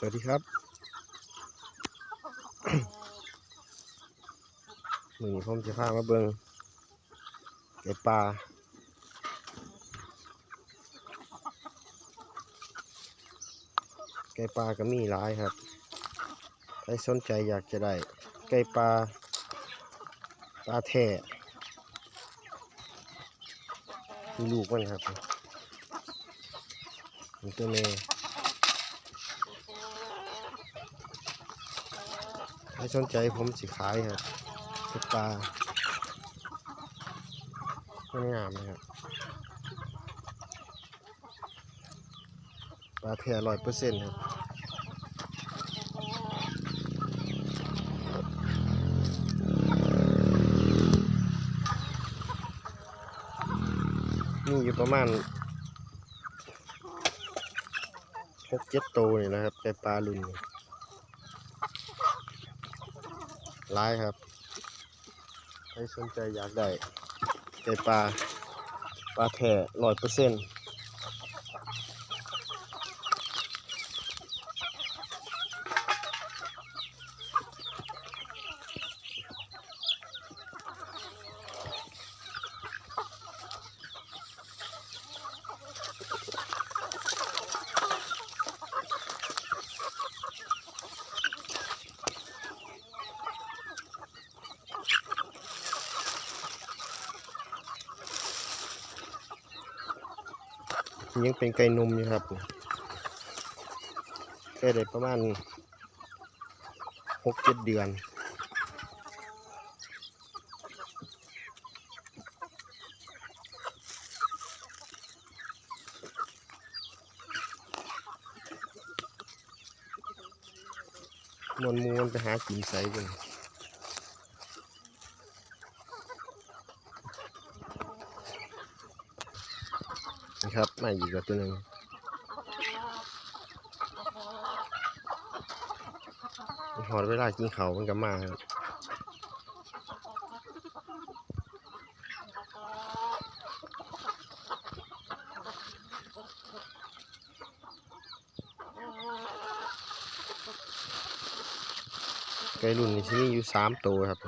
สวัสดีครับมือนี้ผมจะพามาเบิงไก่ปลาไก่ปลาก็มีหลายครับ ใครสนใจอยากจะได้ ไก่ปลาปลาแท่มีลูกมันครับมันตัวแม่ใครสนใจผมสิขายครับไก่ปลามันงามนะครับปลาแท้ร้อยเปอร์เซ็นต์ครับมีอยู่ประมาณหกเจ็ดตัวนี่นะครับไก่ปลาลุน ร้ายครับ ใครสนใจอยากได้ไก่ปลาปลาแท้ร้อยเปอร์เซ็นต์ ยังเป็นไก่นมอยู่ครับแค่ได้ประมาณหกเจ็ดเดือนมวนมูมันไปหากินใส่กัน นะครับมาอีกแล้วตัวหนึ่งหอดเวลากินเขามันก็มาครับไก่รุ่นนี้ที่นี่อยู่สามตัวครับ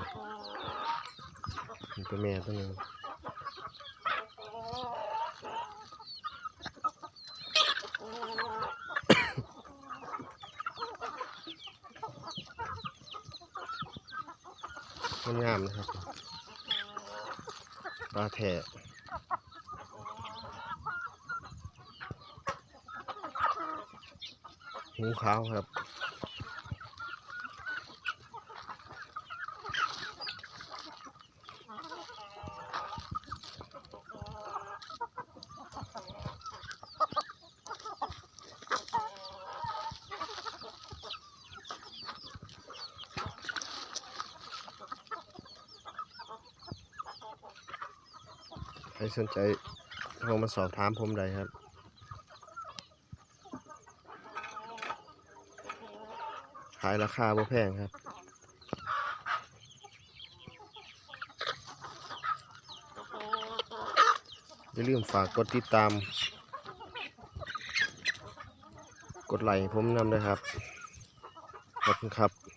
ตัวแม่ตัวหนึ่ง งามนะครับปลาแทะหูขาวครับ ครสนใจโทรมาสอบถามผมได้ครับ ขายราคาบ่แพงครับ อย่าลืมฝากกดติดตาม กดไลค์ผมนำด้วยครับ ขอบคุณครับ